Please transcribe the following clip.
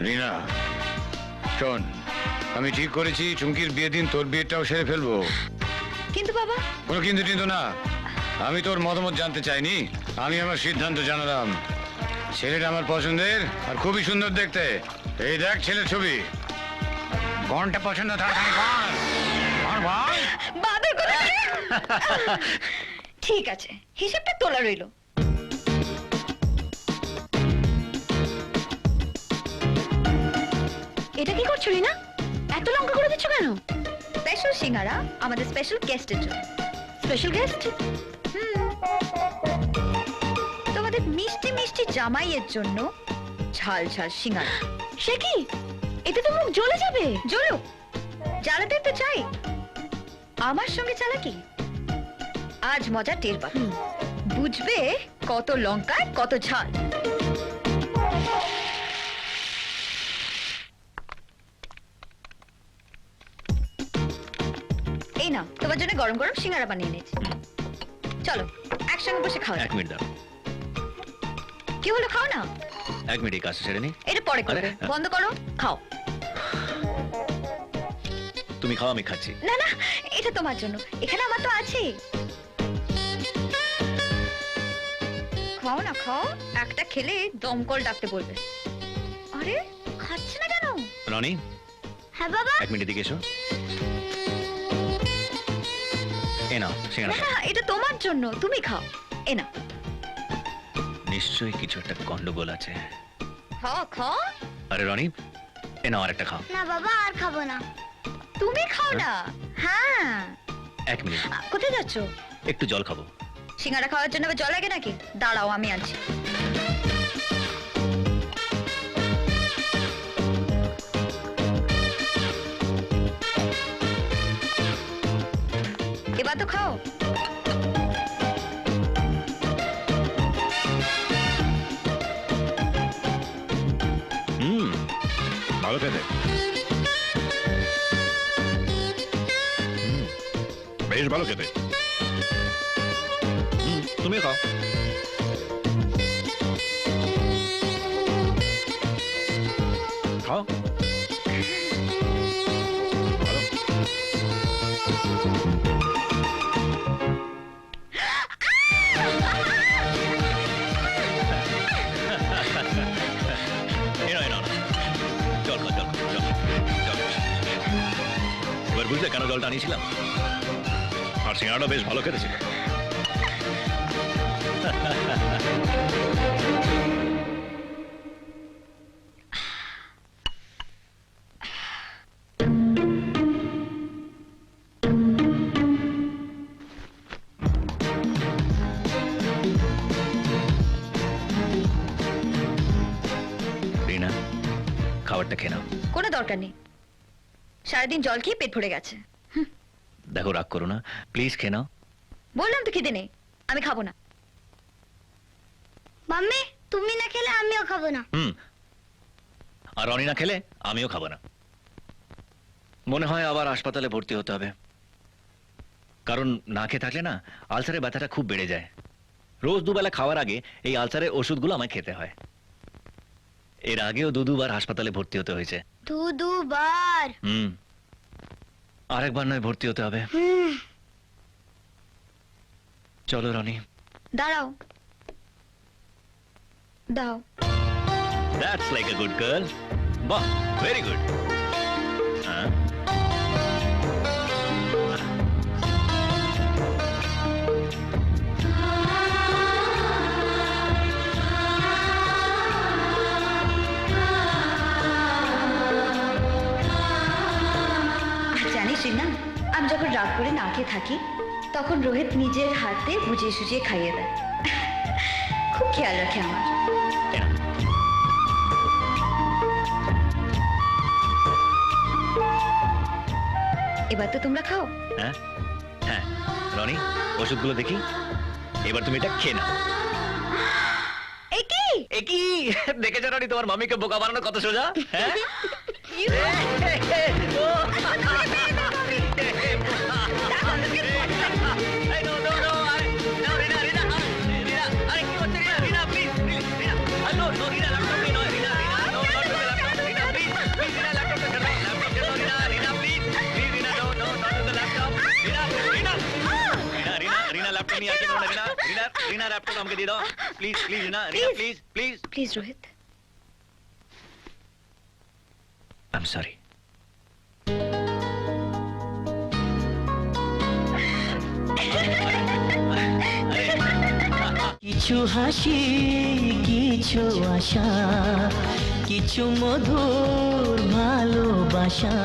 রিনা শোন আমি ঠিক করেছি চুমকির বিয়ে দিন তোর বিয়েটাও সেরে ফেলব। কিন্তু বাবা। কোনো কিন্তু কিন্তু না। আমি তোর মতামত জানতে চাইনি আমি আমার সিদ্ধান্ত জানালাম। ছেলেটা আমার পছন্দের আর খুবই সুন্দর দেখতে। এই দেখ ছেলের ছবি। কোনটা পছন্দ তাড়াতাড়ি বল। করে ঠিক আছে হিসেবটা তোলা রইল। এটা কি করছ রিনা? এত লঙ্কা করে দিচ্ছ কেন? স্পেশাল সিঙ্গারা আমাদের স্পেশাল গেস্টের জন্য। স্পেশাল গেস্ট তোমাদের মিষ্টি মিষ্টি জামাইয়ের জন্য ঝাল ঝাল সিঙ্গারা। সে কি? এতে তো মুখ জ্বলে যাবে। জ্বলুক। জ্বালাতে তো চাই। আমার সঙ্গে চালাকি আজ মজা টের পাবে। বুঝবে কত লঙ্কায় কত ঝাল। এই না তোমার জন্য গরম গরম সিঙ্গারা বানিয়ে নিয়েছি। চলো একসঙ্গে বসে খাও এক মিনিট দাও কি হলো খাও না? এক মিনিট কাজটা সেরে নি। এটা পরে করবে। আরে, বন্ধ করো খাও। তুমি খাও আমি খাচ্ছি। না না এটা তোমার জন্য। এখানে আমার তো আছে। খাও না খাও। একটা খেলে দমকল ডাকতে বলবে। আরে খাচ্ছে না কেন? রনি হ্যাঁ বাবা? এক মিনিট দিকে এসো। এ নাও সিঙ্গারা না এটা তোমার জন্য তুমি খাও। এ না নিশ্চয়ই কিছু একটা গন্ডগোল আছে। খাও খাও। আরে রনি এ নাও আরেকটা খাও। না বাবা আর খাব না। তুমি খাও না? হ্যাঁ। এক মিনিট। আ, কোথায় যাচ্ছ? একটু জল খাব। সিঙ্গারা খাওয়ার জন্য আবার জল লাগে নাকি? দাঁড়াও আমি আনছি। এবার তো খাও হুম ভালো খেতে হুম, বেশ ভালো খেতে হুম, তুমিও খাও খাও এবার বুঝলে কেন জলটা আনিয়েছিলাম? আর সিঙ্গারাটা বেশ ভালো খেতে ছিল। খাবারটা খেয়ে নাও। কোনো দরকার নেই। সারাদিন জল খেয়ে পেট ভরে গেছে। দেখো রাগ করো না। প্লিজ খেয়ে নাও। বললাম তো খিদে নেই। আমি খাব না। মাম্মি তুমি না খেলে আমিও খাব না। হুম। আর রনি না খেলে আমিও খাব না। মনে হয় আবার হাসপাতালে ভর্তি হতে হবে। কারণ না খেয়ে থাকলে না আলসারের ব্যথাটা খুব বেড়ে যায়। রোজ দুবেলা খাওয়ার আগে এই আলসারের ওষুধগুলো আমায় খেতে হয়। এর আগেও দু দুবার হাসপাতালে ভর্তি হতে হয়েছে। দু দুবার? হুম। আরেকবার নয় ভর্তি হতে হবে। হুম। চলো রনি। দাঁড়াও। দাও that's like a good girl বাহ ভেরি গুড আমি যখন রাগ করে না খেয়ে থাকি তখন রোহিত নিজের হাতে বুঝিয়ে সুজিয়ে খাইয়ে দেয়। খুব খেয়াল রাখে আমার। এবার তো তোমরা খাও। হ্যাঁ? হ্যাঁ রনি ওষুধগুলো দেখি। এবার তুমি এটা খেয়ে নাও। এই কি? এ কি? দেখেছ রনি তোমার মামিকে বোকা বানানো কত সোজা? হ্যাঁ? রিনা রিনা ল্যাপটপ নিয়ে আসতে পারো না রিনা রিনা রিনা ল্যাপটপ আমাকে দিয়ে দাও please please Rina Rina please please please Rohit I am sorry কিছু হাসি কিছু আশা কিছু মধুর ভালোবাসা